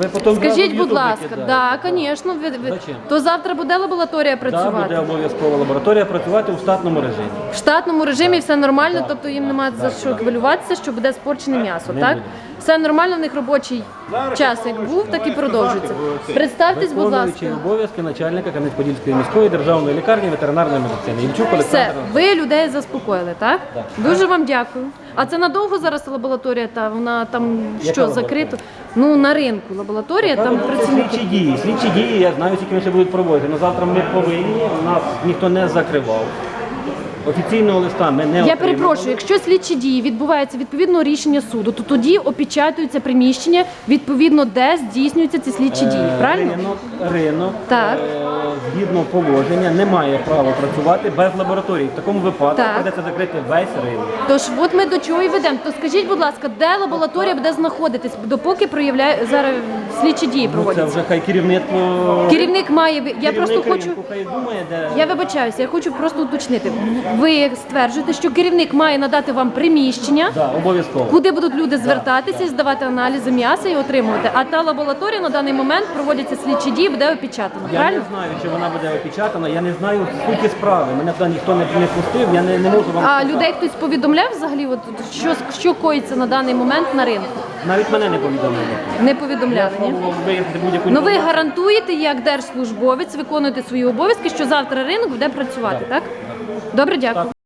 Ви потім Скажіть, будь ласка, да, звісно. Ви, ви- Зачем? то завтра буде лабораторія Да, буде працювати. обов'язково лабораторія працювати у штатному режимі. В штатному режимі все нормально, тобто їм немає за що хвилюватися, що буде спорчене м'ясо, Не так? буде. Все нормально, в них робочий час як був, так і продовжується. Представтесь, будь Виконуючий ласка. обов'язки начальника Кам'янець-Подільської міської державної лікарні ветеринарної медицини. Ільчук Все, Олександр. ви людей заспокоїли, так? Так. Дуже вам дякую. А це надовго зараз лабораторія, та вона там Яка що, лабораторія? закрито? Ну, на ринку лабораторія, там Це працівники. слідчі дії. Слідчі дії, я знаю, скільки вони ще будуть проводити. Але завтра ми повинні, У нас ніхто не закривав. Офіційного листа ми не Я отримали. перепрошую, якщо слідчі дії відбуваються відповідно рішення суду, то тоді опечатуються приміщення відповідно де здійснюються ці слідчі дії. Е, Правильно? Ринок, ринок Так. е, згідно положення не має права працювати без лабораторії. В такому випадку Так. придеться закрити весь ринок. Тож от ми до чого і ведемо. То скажіть, будь ласка, де лабораторія буде знаходитись, допоки проявляє зараз слідчі дії Ну, це проводяться? вже хай керівництво. Керівник має я просто керівник хочу. ринку хай думає, де Я вибачаюся, я хочу просто уточнити. Ви стверджуєте, що керівник має надати вам приміщення, да, обов'язково. куди будуть люди звертатися, і здавати аналізи м'яса і отримувати. А та лабораторія на даний момент проводяться слідчі дії, буде опечатана. Я Правильно? не знаю, чи вона буде опечатана, я не знаю суті справи. Мене туди ніхто не, не пустив, я не, не можу вам А сказати. людей хтось повідомляв взагалі, от що що коїться на даний момент на ринку? Навіть мене не повідомили. Не повідомляли. Ні? Пробував виявити будь-яку Ну ви гарантуєте, як держслужбовець, виконуєте свої обов'язки, що завтра ринок буде працювати, так? Добре, дякую.